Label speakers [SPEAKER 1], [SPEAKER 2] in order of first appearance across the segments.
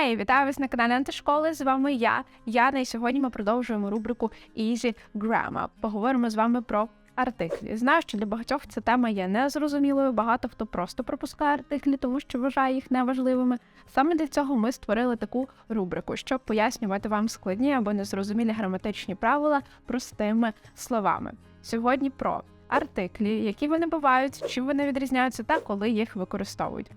[SPEAKER 1] Хей, вітаю вас на каналі Антишколи. З вами я, Яна, і сьогодні ми продовжуємо рубрику Easy Grammar. Поговоримо з вами про артиклі. Знаю, що для багатьох ця тема є незрозумілою. Багато хто просто пропускає артиклі, тому що вважає їх неважливими. Саме для цього ми створили таку рубрику, щоб пояснювати вам складні або незрозумілі граматичні правила простими словами. Сьогодні про артиклі, які вони бувають, чим вони відрізняються та коли їх використовують.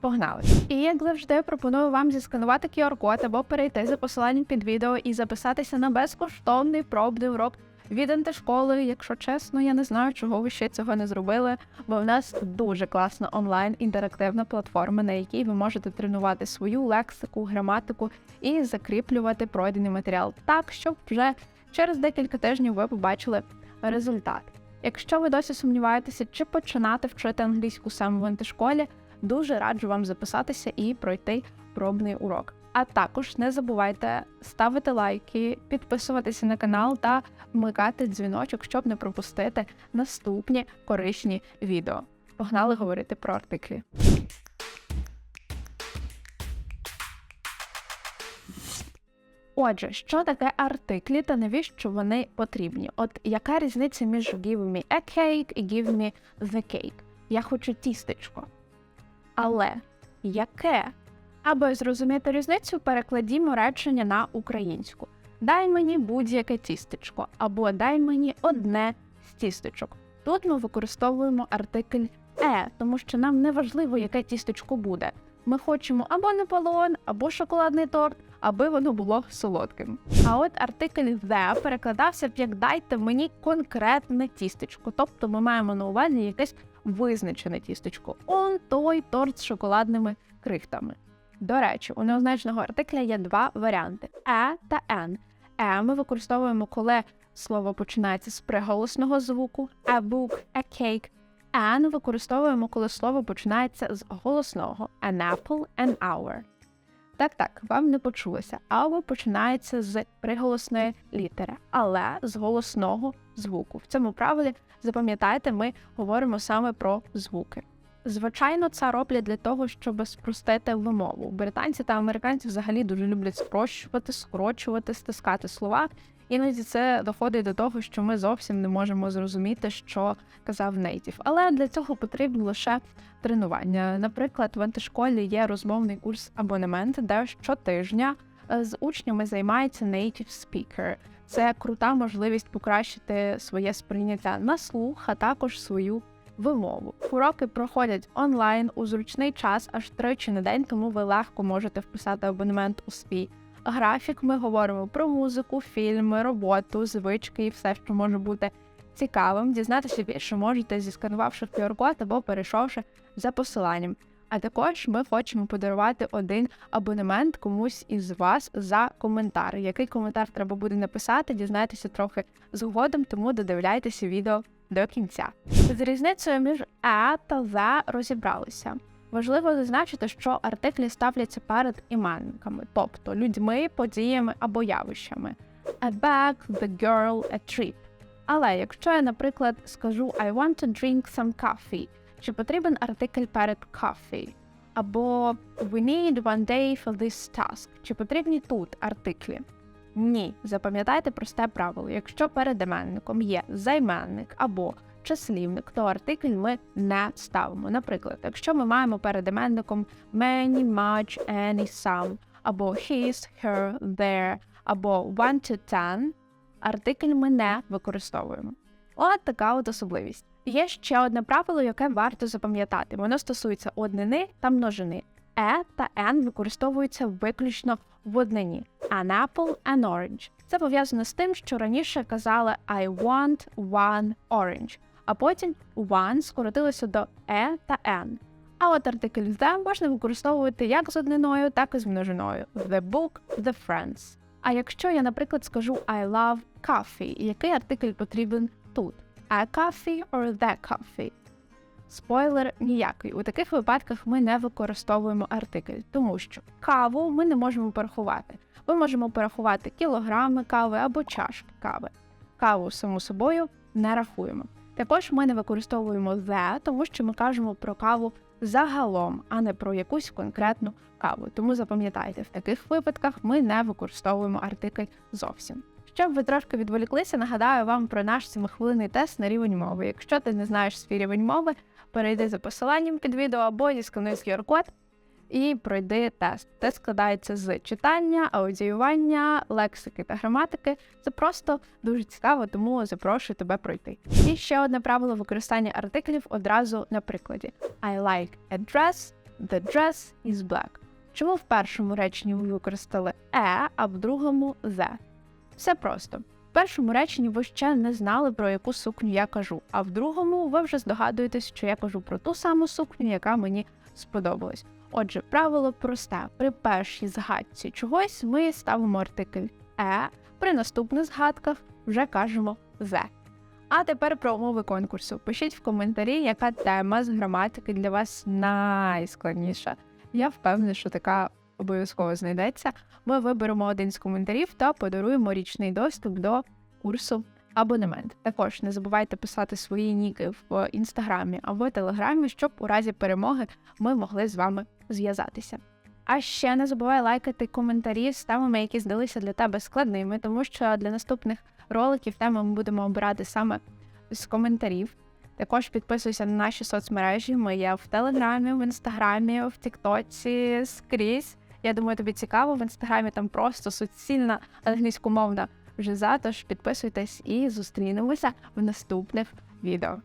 [SPEAKER 1] Погнали! І як завжди, пропоную вам зісканувати QR-код або перейти за посиланням під відео і записатися на безкоштовний пробний урок від антишколи. Якщо чесно, я не знаю, чого ви ще цього не зробили, бо в нас дуже класна онлайн інтерактивна платформа, на якій ви можете тренувати свою лексику, граматику і закріплювати пройдений матеріал так, щоб вже через декілька тижнів ви побачили результат. Якщо ви досі сумніваєтеся, чи починати вчити англійську саме в антишколі, дуже раджу вам записатися і пройти пробний урок. А також не забувайте ставити лайки, підписуватися на канал та вмикати дзвіночок, щоб не пропустити наступні корисні відео. Погнали говорити про артиклі. Отже, що таке артиклі та навіщо вони потрібні? От яка різниця між give me a cake і give me the cake? Я хочу тістечко. Але яке? Аби зрозуміти різницю, перекладімо речення на українську. Дай мені будь-яке тістечко, або дай мені одне з тістечок. Тут ми використовуємо артикль е, тому що нам не важливо, яке тістечко буде. Ми хочемо або Наполеон, або шоколадний торт, аби воно було солодким. А от артикль the перекладався б як дайте мені конкретне тістечко. Тобто ми маємо на увазі якесь визначене тістечко. Он той торт з шоколадними крихтами. До речі, у неозначеного артикля є два варіанти: е та н. Е ми використовуємо, коли слово починається з приголосного звуку, a book, a cake. N використовуємо, коли слово починається з голосного an apple, an hour. Так, так, вам не почулося. Our починається з приголосної літери, але з голосного звуку. В цьому правилі запам'ятайте, ми говоримо саме про звуки. Звичайно, це роблять для того, щоб спростити вимову. Британці та американці взагалі дуже люблять спрощувати, скорочувати, стискати слова. Іноді це доходить до того, що ми зовсім не можемо зрозуміти, що казав нейтів. Але для цього потрібно лише тренування. Наприклад, в антишколі є розмовний курс абонемент, де щотижня е, з учнями займається native speaker. Це крута можливість покращити своє сприйняття на слух, а також свою вимову. Уроки проходять онлайн у зручний час аж тричі на день, тому ви легко можете вписати абонемент у свій графік. Ми говоримо про музику, фільми, роботу, звички і все, що може бути цікавим. Дізнатися більше можете, зісканувавши QR-код або перейшовши за посиланням. А також ми хочемо подарувати один абонемент комусь із вас за коментар. Який коментар треба буде написати, дізнайтеся трохи згодом, тому додивляйтеся відео до кінця. З різницею між «а» та «the» розібралися. Важливо зазначити, що артиклі ставляться перед іменниками, тобто людьми, подіями або явищами. A bag, the girl, a trip. Але якщо я, наприклад, скажу I want to drink some coffee, чи потрібен артикль перед coffee? Або We need one day for this task. Чи потрібні тут артиклі? Ні, запам'ятайте просте правило. Якщо перед іменником є займенник або числівник, то артикль ми не ставимо. Наприклад, якщо ми маємо перед іменником many, much, any, some, або his, her, their, або one to ten, артикль ми не використовуємо. От така от особливість. Є ще одне правило, яке варто запам'ятати. Воно стосується однини та множини. Е та N використовуються виключно в однині. An apple, an orange. Це пов'язано з тим, що раніше казали I want one orange, а потім one скоротилося до E та N. А от артикль the можна використовувати як з одниною, так і з множиною. The book, the friends. А якщо я, наприклад, скажу I love coffee, який артикль потрібен тут? A coffee or the coffee? Спойлер ніякий. У таких випадках ми не використовуємо артикль, тому що каву ми не можемо порахувати. Ми можемо порахувати кілограми кави або чашки кави. Каву, само собою, не рахуємо. Також ми не використовуємо the, тому що ми кажемо про каву загалом, а не про якусь конкретну каву. Тому запам'ятайте, в таких випадках ми не використовуємо артикль зовсім. Щоб ви трошки відволіклися, нагадаю вам про наш семихвилинний тест на рівень мови. Якщо ти не знаєш свій рівень мови, перейди за посиланням під відео або зіскануй QR-код і пройди тест. Тест складається з читання, аудіювання, лексики та граматики. Це просто дуже цікаво, тому запрошую тебе пройти. І ще одне правило використання артиклів одразу на прикладі: I like a dress, the dress is black. Чому в першому реченні ви використали е, а в другому the? Все просто. В першому реченні ви ще не знали, про яку сукню я кажу, а в другому ви вже здогадуєтесь, що я кажу про ту саму сукню, яка мені сподобалась. Отже, правило просте: при першій згадці чогось ми ставимо артикль е, при наступних згадках вже кажемо the. А тепер про умови конкурсу. Пишіть в коментарі, яка тема з граматики для вас найскладніша. Я впевнена, що така обов'язково знайдеться. Ми виберемо один з коментарів та подаруємо річний доступ до курсу абонемент. Також не забувайте писати свої ніки в інстаграмі або телеграмі, щоб у разі перемоги ми могли з вами зв'язатися. А ще не забувай лайкати коментарі з темами, які здалися для тебе складними, тому що для наступних роликів теми ми будемо обирати саме з коментарів. Також підписуйся на наші соцмережі. Ми є в Телеграмі, в інстаграмі, в Тіктоці, скрізь. Я думаю, тобі цікаво. В інстаграмі там просто суцільна англійськомовна вже Тож підписуйтесь і зустрінемося в наступних відео.